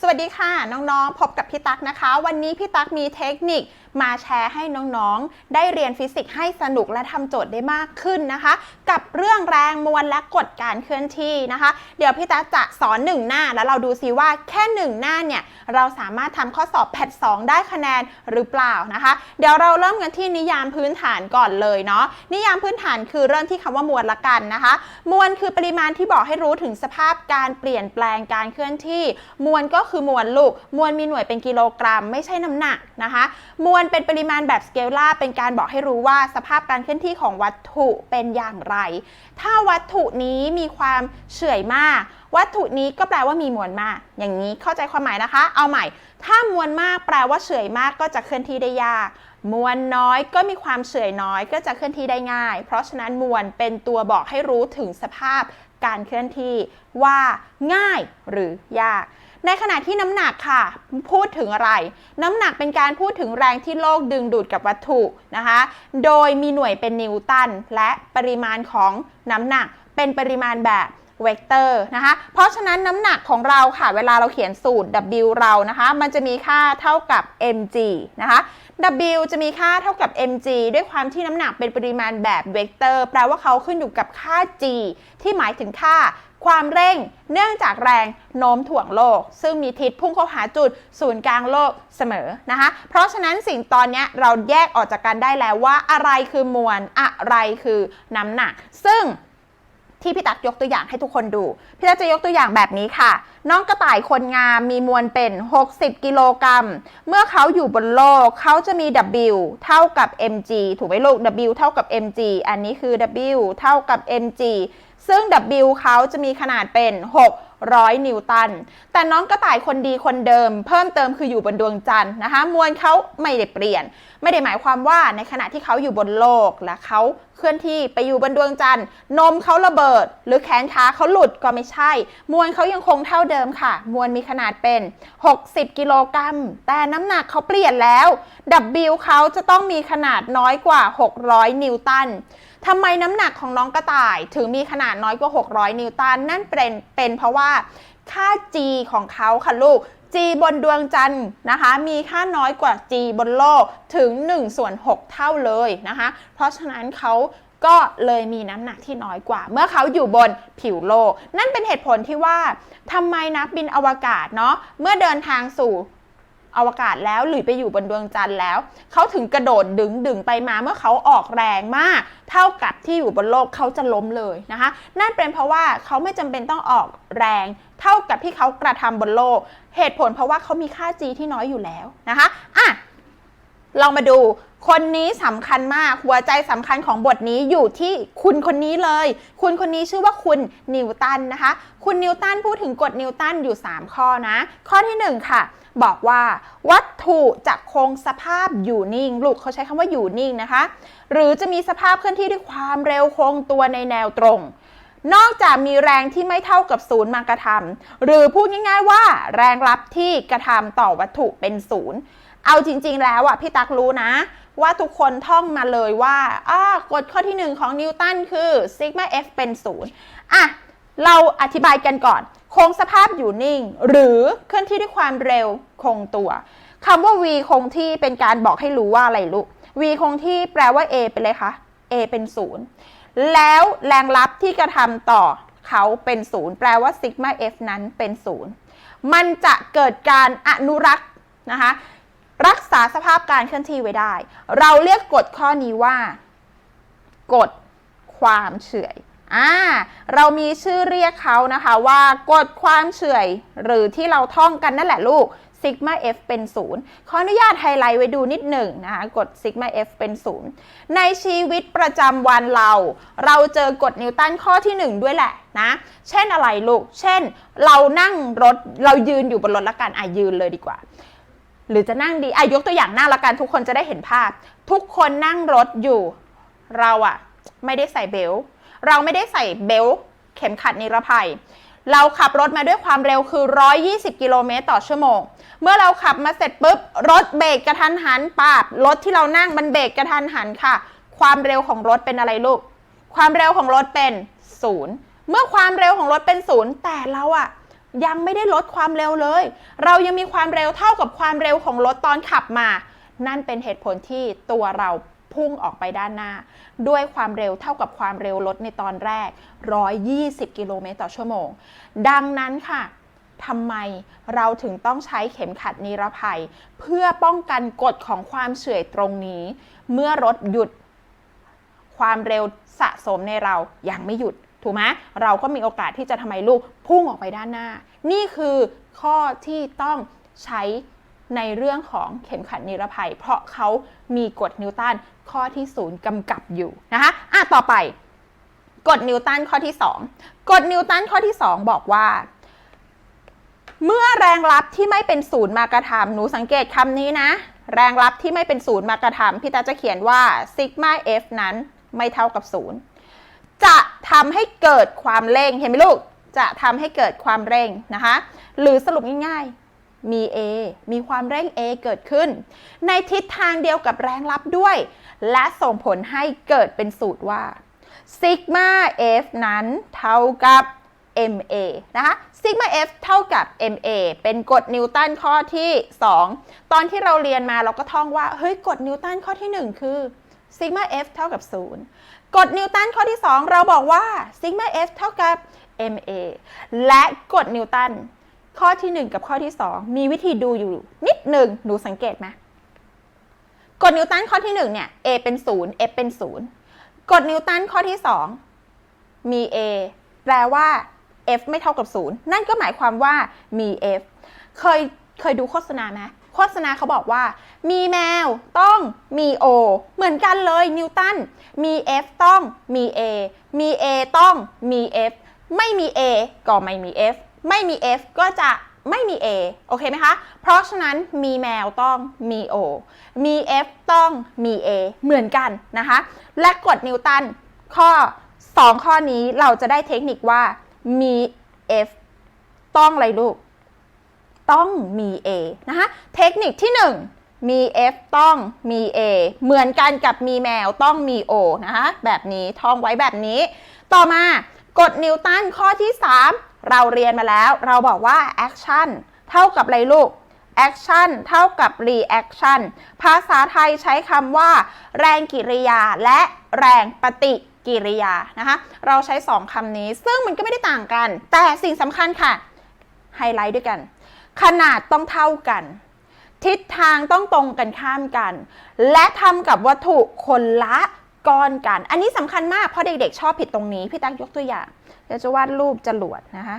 สวัสดีค่ะ น้องๆ พบกับพี่ตั๊กนะคะ วันนี้พี่ตั๊กมีเทคนิค มาแชร์ให้น้องๆ ได้เรียนฟิสิกส์ให้สนุกและทำโจทย์ได้มากขึ้นนะคะ กับเรื่องแรงมวลและกฎการเคลื่อนที่นะคะ เดี๋ยวพี่ตั๊กจะสอนหนึ่งหน้าแล้วเราดูซิว่าแค่หนึ่งหน้าเนี่ยเราสามารถทำข้อสอบแพท2ได้คะแนนหรือเปล่านะคะ เดี๋ยวเราเริ่มกันที่นิยามพื้นฐานก่อนเลยเนาะนิยามพื้นฐานคือเริ่มที่คำว่ามวลละกันนะคะ มวลคือปริมาณที่บอกให้รู้ถึงสภาพการเปลี่ยนแปลงการเคลื่อนที่ มวลก็คือมวลลูก มวลมีหน่วยเป็นกิโลกรัม ไม่ใช่น้ำหนักนะคะ มวลเป็นปริมาณแบบสเกลล่าเป็นการบอกให้รู้ว่าสภาพการเคลื่อนที่ของวัตถุเป็นอย่างไร ถ้าวัตถุนี้มีความเฉื่อยมาก วัตถุนี้ก็แปลว่ามีมวลมาก อย่างนี้เข้าใจความหมายนะคะ เอาใหม่ ถ้ามวลมากแปลว่าเฉื่อยมากก็จะเคลื่อนที่ได้ยาก มวลน้อยก็มีความเฉื่อยน้อย ก็จะเคลื่อนที่ได้ง่าย เพราะฉะนั้นมวลเป็นตัวบอกให้รู้ถึงสภาพการเคลื่อนที่ว่าง่ายหรือยาก ในขณะที่น้ำหนักค่ะ พูดถึงอะไร น้ำหนักเป็นการพูดถึงแรงที่โลกดึงดูดกับวัตถุนะคะ โดยมีหน่วยเป็นนิวตันและปริมาณของน้ำหนักเป็นปริมาณแบบเวกเตอร์นะคะ เพราะฉะนั้นน้ำหนักของเราค่ะ เวลาเราเขียนสูตร W เรานะคะ มันจะมีค่าเท่ากับ mg นะคะ W จะมีค่าเท่ากับ mg ด้วยความที่น้ำหนักเป็นปริมาณแบบเวกเตอร์ แปลว่าเขาขึ้นอยู่กับค่า g ที่หมายถึงค่า ความเร่งเนื่องจากแรงโน้มถ่วงโลก ซึ่งมีทิศพุ่งเข้าหาจุดศูนย์กลางโลกเสมอนะคะ เพราะฉะนั้นสิ่งตอนนี้เราแยกออกจากกันได้แล้วว่าอะไรคือมวลอะไรคือน้ำหนัก ซึ่งที่พี่ตักยกตัวอย่างให้ทุกคนดู พี่ตักจะยกตัวอย่างแบบนี้ค่ะ น้องกระต่ายคนงามมีมวลเป็น 60 กิโลกรัม เมื่อเขาอยู่บนโลกเขาจะมี W เท่ากับ mg ถูกไหมลูก W เท่ากับ mg อันนี้คือ W เท่ากับ mg ซึ่ง W เขาจะมีขนาดเป็น 600 นิวตัน แต่น้องกระต่ายคนดีคนเดิม เพิ่มเติมคืออยู่บนดวงจันทร์นะคะ มวลเขาไม่ได้เปลี่ยน ไม่ได้หมายความว่าในขณะที่เขาอยู่บนโลกและเขา เคลื่อนที่ไปอยู่บนดวงจันทร์ นมเขาระเบิด หรือแขนขาเขาหลุดก็ไม่ใช่ มวลเขายังคงเท่าเดิมค่ะ มวลมีขนาดเป็น 60 กิโลกรัม แต่น้ำหนักเขาเปลี่ยนแล้ว W เขาจะต้องมีขนาดน้อยกว่า 600 นิวตันทำไมน้ำหนักของน้องกระต่ายถึงมีขนาดน้อยกว่า 600 นิวตัน นั่นเป็นเป็นเพราะว่าค่า G ของเขาค่ะลูก G บนดวงจันทร์นะคะ มีค่าน้อยกว่า G บนโลกถึง1ส่วน6เท่าเลยนะคะ เพราะฉะนั้นเขาก็เลยมีน้ำหนักที่น้อยกว่า เมื่อเขาอยู่บนผิวโลก นั่นเป็นเหตุผลที่ว่าทำไมนักบินอวกาศเนาะเมื่อเดินทางสู่ อวกาศแล้วหรือไปอยู่บนดวงจันทร์แล้ว เขาถึงกระโดดดึงดึงไปมาเมื่อเขาออกแรงมาก เท่ากับที่อยู่บนโลกเขาจะล้มเลยนะคะ นั่นเป็นเพราะว่าเขาไม่จำเป็นต้องออกแรงเท่ากับที่เขากระทำบนโลก เหตุผลเพราะว่าเขามีค่า G ที่น้อยอยู่แล้วนะคะอะลองมาดูคนนี้สำคัญมากหัวใจสำคัญของบทนี้อยู่ที่คุณคนนี้เลย คุณคนนี้ชื่อว่าคุณนิวตันนะคะ คุณนิวตันพูดถึงกฎนิวตันอยู่ 3 ข้อนะ ข้อทีหนึ่1 ค่ะ บอกว่า วัตถุจะคงสภาพอยู่นิ่ง ลูกเขาใช้คำว่าอยู่นิ่งนะคะ หรือจะมีสภาพเคลื่อนที่ด้วยความเร็วคงตัวในแนวตรง นอกจากมีแรงที่ไม่เท่ากับศูนย์มากระทำหรือพูดง่ายๆว่า แรงรับที่กระทำต่อวัตถุเป็นศูนย์เอาจริง ๆ แล้วอะพี่ตักรู้นะ ว่าทุกคนท่องมาเลยว่าอ่ากฎข้อที่ 1 ของนิวตันคือซิกมา F เป็น0อะเราอธิบายกันก่อน คงสภาพอยู่นิ่ง หรือเคลื่อนที่ด้วยความเร็วคงตัวคำว่า v คงที่เป็นการบอกให้รู้ว่าอะไรลูก v คงที่แปลว่า a เป็นเลยคะ a เป็น0แล้วแรงลับที่กระทำต่อเขาเป็น0แปลว่าซิกมา F นั้นเป็น0มันจะเกิดการอนุรักษ์นะคะรักษาสภาพการเคลื่อนที่ไว้ได้ เราเรียกกฎข้อนี้ว่า กฎความเฉื่อย อ่าเรามีชื่อเรียกเขานะคะว่ากฎความเฉื่อย หรือที่เราท่องกันนั่นแหละลูกซิกมา F เป็น 0 ขออนุญาตไฮไลท์ไว้ดูนิดหนึ่งนะคะกฎซิกมา F เป็น 0 ในชีวิตประจำวันเรา เราเจอกฎนิวตันข้อที่ 1 ด้วยแหละนะ เช่นอะไรลูก เช่น เรานั่งรถเรายืนอยู่บนรถละกันอะยืนเลยดีกว่า หรือจะนั่งดีอะยกตัวอย่างนั่งละกันทุกคนจะได้เห็นภาพ ทุกคนนั่งรถอยู่ เราอะไม่ได้ใส่เบลต์ เราไม่ได้ใส่เบลต์เข็มขัดนิรภัย เราขับรถมาด้วยความเร็วคือ 120 กิโลเมตรต่อชั่วโมง เมื่อเราขับมาเสร็จปุ๊บ รถเบรกกระทันหันปาบรถที่เรานั่งมันเบรกกระทันหันค่ะ ความเร็วของรถเป็นอะไรลูก ความเร็วของรถเป็นศูนย์เมื่อความเร็วของรถเป็นศูนย์แต่เราอะยังไม่ได้ลดความเร็วเลย เรายังมีความเร็วเท่ากับความเร็วของรถตอนขับมา นั่นเป็นเหตุผลที่ตัวเรา พุ่งออกไปด้านหน้า ด้วยความเร็วเท่ากับความเร็วรถในตอนแรก 120 กิโลเมตรต่อชั่วโมง ดังนั้นค่ะทำไมเราถึงต้องใช้เข็มขัดนิรภัย เพื่อป้องกันกฎของความเฉื่อยตรงนี้ เมื่อรถหยุดความเร็วสะสมในเรายังไม่หยุดถูกไหมเราก็มีโอกาสที่จะทำไมลูกพุ่งออกไปด้านหน้า นี่คือข้อที่ต้องใช้ ในเรื่องของเข็มขัดนิรภัย เพราะเขามีกฎนิวตันข้อที่ศูนย์กำกับอยู่นะคะอะต่อไป กฎนิวตันข้อที่ 2 กฎนิวตันข้อที่ 2 บอกว่า เมื่อแรงรับที่ไม่เป็นศูนย์มากระทำหนูสังเกตคำนี้นะ แรงรับที่ไม่เป็นศูนย์มากระทำพี่ตาจะเขียนว่าซิกมาเอฟนั้นไม่เท่ากับศูนย์จะทำให้เกิดความเร่งเห็นไหมลูกจะทำให้เกิดความเร่งนะคะ หรือสรุปง่ายๆ มี A มีความเร่ง A เกิดขึ้น ในทิศทางเดียวกับแรงรับด้วย และส่งผลให้เกิดเป็นสูตรว่าซิกมา F นั้นเท่ากับ MA นะคะซิกมา F เท่ากับ MA เป็นกฎนิวตันข้อที่ 2 ตอนที่เราเรียนมาเราก็ท่องว่า เฮ้ย กฎนิวตันข้อที่ 1 คือซิกมา F เท่ากับ 0 กฎนิวตันข้อที่ 2 เราบอกว่าซิกมา F เท่ากับ MA และกฎนิวตัน ข้อที่ 1 กับข้อที่ 2 มีวิธีดูอยู่นิดหนึ่งหนูสังเกตไหมกฎนิวตันข้อที่1เนี่ย A เป็น 0 F เป็น 0 กฎนิวตันข้อที่ 2 มี A แปลว่า F ไม่เท่ากับ 0 นั่นก็หมายความว่ามี F เคยเคยดูโฆษณาไหมโฆษณาเขาบอกว่า มีแมวต้องมี O เหมือนกันเลยนิวตัน มี F ต้องมี A มี A ต้องมี F ไม่มี A ก็ไม่มี F ไม่มี F ก็จะไม่มี A โอเคไหมคะ เพราะฉะนั้นมีแมวต้องมี O มี F ต้องมี A เหมือนกันนะคะ และกฎนิวตันข้อ 2 ข้อนี้เราจะได้เทคนิคว่ามี F ต้องอะไรลูก ต้องมี A นะคะ เทคนิคที่ 1 มี F ต้องมี A เหมือนกันกับมีแมวต้องมี O นะคะ แบบนี้ท่องไว้แบบนี้ ต่อมากฎนิวตันข้อที่ 3 เราเรียนมาแล้วเราบอกว่า action เท่ากับอะไรลูก action เท่ากับ reaction ภาษาไทยใช้คำว่า แรงกิริยาและแรงปฏิกิริยานะคะเราใช้ 2คำนี้ซึ่งมันก็ไม่ได้ต่างกัน แต่สิ่งสำคัญค่ะ ไฮไลท์ด้วยกัน ขนาดต้องเท่ากัน ทิศทางต้องตรงกันข้ามกัน และทำกับวัตถุคนละก้อนกัน อันนี้สำคัญมากเพราะเด็กๆชอบผิดตรงนี้ พี่ตั๊กยกตัวอย่าง เดี๋ยวจะวาดรูปจรวดนะคะ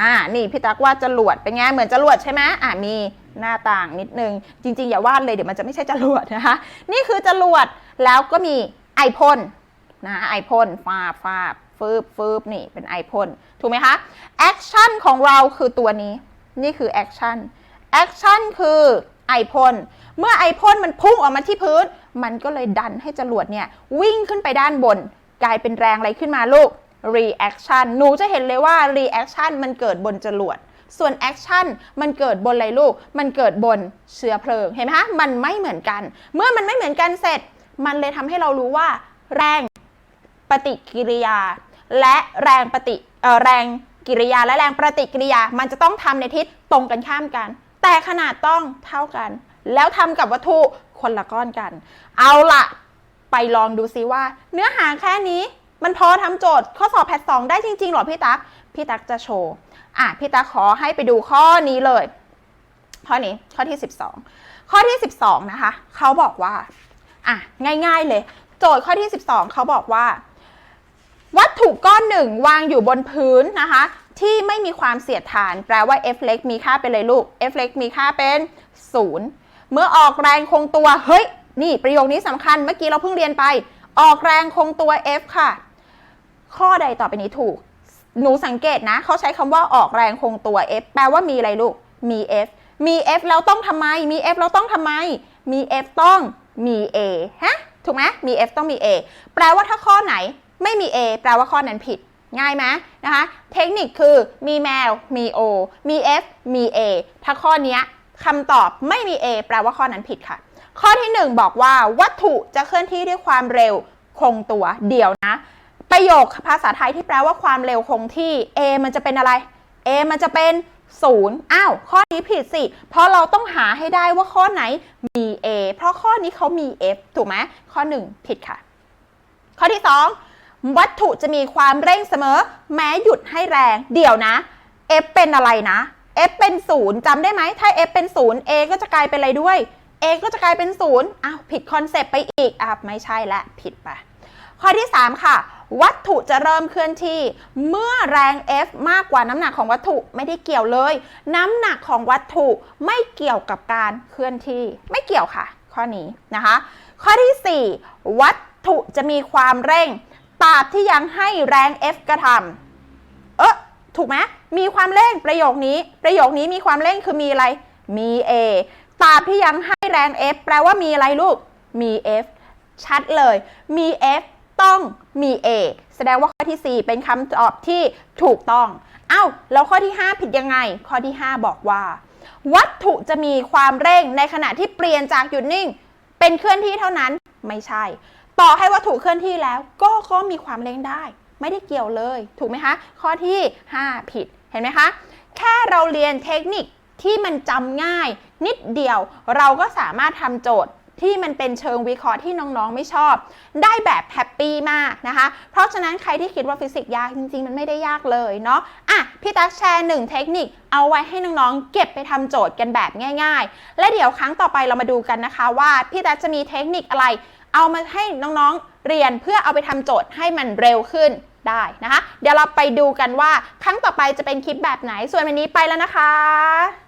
อ่า นี่พี่ตั๊กวาดจรวด เป็นไง เหมือนจรวดใช่ไหมอ่ามีหน้าต่างนิดนึง จริง ๆ อย่าวาดเลยเดี๋ยวมันจะไม่ใช่จรวดนะคะ นี่คือจรวด แล้วก็มีไอพ่นนะไอพ่นฟาบฟาบฟืบฟืบนี่เป็นไอพ่นถูกไหมคะแอคชั่นของเราคือตัวนี้ นี่คือแอคชั่นแอคชั่นคือไอพ่นเมื่อไอพ่นมันพุ่งออกมาที่พื้น มันก็เลยดันให้จรวดเนี่ยวิ่งขึ้นไปด้านบน กลายเป็นแรงอะไรขึ้นมาลูก reaction หนูจะเห็นเลยว่า reaction มันเกิดบนจรวด ส่วน action มันเกิดบนอะไรลูก มันเกิดบนเชื้อเพลิง เห็นไหมคะ มันไม่เหมือนกัน เมื่อมันไม่เหมือนกันเสร็จ มันเลยทำให้เรารู้ว่า แรงปฏิกิริยา และแรงปฏิแรงกิริยาและแรงปฏิกิริยา มันจะต้องทำในทิศตรงกันข้ามกัน แต่ขนาดต้องเท่ากัน แล้วทำกับวัตถุคนละก้อนกัน เอาละ ไปลองดูซิว่า เนื้อหาแค่นี้มันพอทำโจทย์ข้อสอบแพทสองได้จริง ๆ หรอพี่ตั๊กพี่ตั๊กจะโชว์อะพี่ตั๊กขอให้ไปดูข้อนี้เลย ข้อนี้ข้อที่ 12 ข้อที่ 12 นะคะ เขาบอกว่าอะง่าย ๆเลย โจทย์ข้อที่ 12 เขาบอกว่า วัตถุก้อนหนึ่งวางอยู่บนพื้นนะคะ ที่ไม่มีความเสียดทาน แปลว่า f เล็กมีค่าเป็นเลยลูก f เล็กมีค่าเป็น 0 เมื่อออกแรงคงตัวเฮ้ย นี่ประโยคนี้สำคัญเมื่อกี้เราเพิ่งเรียนไป ออกแรงคงตัว f ค่ะ ข้อใดต่อไปนี้ถูก หนูสังเกตนะ เขาใช้คำว่าออกแรงคงตัว f แปลว่ามีอะไรลูก มี f มี f แล้วต้องทำไม มี f แล้วต้องทำไม มี f ต้องมี a ฮะ ถูกไหมมี f ต้องมี a แปลว่าถ้าข้อไหนไม่มี a แปลว่าข้อนั้นผิด ง่ายไหมนะคะ เทคนิคคือมีแมว มี o มี f มี a ถ้าข้อนี้คำตอบไม่มี a แปลว่าข้อนั้นผิดค่ะ ข้อที่ 1 บอกว่าวัตถุจะเคลื่อนที่ด้วยความเร็วคงตัวเดียวนะปประโยคภาษาไทยที่แปลว่าความเร็วคงที่ A มันจะเป็นอะไร A มันจะเป็นศูนย์อ้าว ข้อนี้ผิดสิ เพราะเราต้องหาให้ได้ว่าข้อไหนมี A เพราะข้อนี้เขามี F ถูกไหมข้อ 1 ผิดค่ะ ข้อที่ 2 วัตถุจะมีความเร่งเสมอ แม้หยุดให้แรง เดี๋ยวนะ F เป็นอะไรนะ F เป็นศูนย์จำได้ไหม ถ้า F เป็นศูนย์ A ก็จะกลายเป็นอะไรด้วย A ก็จะกลายเป็นศูนย์อ้าวผิดคอนเซปต์ไปอีกอะไม่ใช่และผิดไปข้อที่ 3 ค่ะ วัตถุจะเริ่มเคลื่อนที่ เมื่อแรง F มากกว่าน้ำหนักของวัตถุไม่ได้เกี่ยวเลย น้ำหนักของวัตถุไม่เกี่ยวกับการเคลื่อนที่ ไม่เกี่ยวค่ะ ข้อนี้นะคะ ข้อที่ 4 วัตถุจะมีความเร่งตราบที่ยังให้แรง F กระทำเออถูกไหมมีความเร่งประโยคนี้ ประโยคนี้มีความเร่งคือมีอะไรมี A ตราบที่ยังให้ แรง F แปลว่ามีอะไรลูก มี F ชัดเลย มี F ต้องมี A แสดงว่าข้อที่ 4 เป็นคำตอบที่ถูกต้อง เอ้า แล้วข้อที่ 5 ผิดยังไง ข้อที่ 5 บอกว่า วัตถุจะมีความเร่งในขณะที่เปลี่ยนจากหยุดนิ่ง เป็นเคลื่อนที่เท่านั้น ไม่ใช่ ต่อให้วัตถุเคลื่อนที่แล้ว ก็ก็มีความเร่งได้ ไม่ได้เกี่ยวเลย ถูกไหมคะ ข้อที่ 5 ผิด เห็นไหมคะ แค่เราเรียนเทคนิค ที่มันจำง่าย นิดเดียว เราก็สามารถทำโจทย์ที่มันเป็นเชิงวิเคราะห์ที่น้องๆไม่ชอบ ได้แบบแฮปปี้มากนะคะ เพราะฉะนั้นใครที่คิดว่าฟิสิกส์ยากจริงๆ มันไม่ได้ยากเลยเนาะอะพี่ตั๊กแชร์หนึ่งเทคนิคเอาไว้ให้น้องๆเก็บไปทำโจทย์กันแบบง่าย ๆ และเดี๋ยวครั้งต่อไปเรามาดูกันนะคะว่าพี่ตั๊กจะมีเทคนิคอะไร เอามาให้น้องๆเรียนเพื่อเอาไปทำโจทย์ให้มันเร็วขึ้นได้นะคะ เดี๋ยวเราไปดูกันว่าครั้งต่อไปจะเป็นคลิปแบบไหนส่วนวันนี้ไปแล้วนะคะ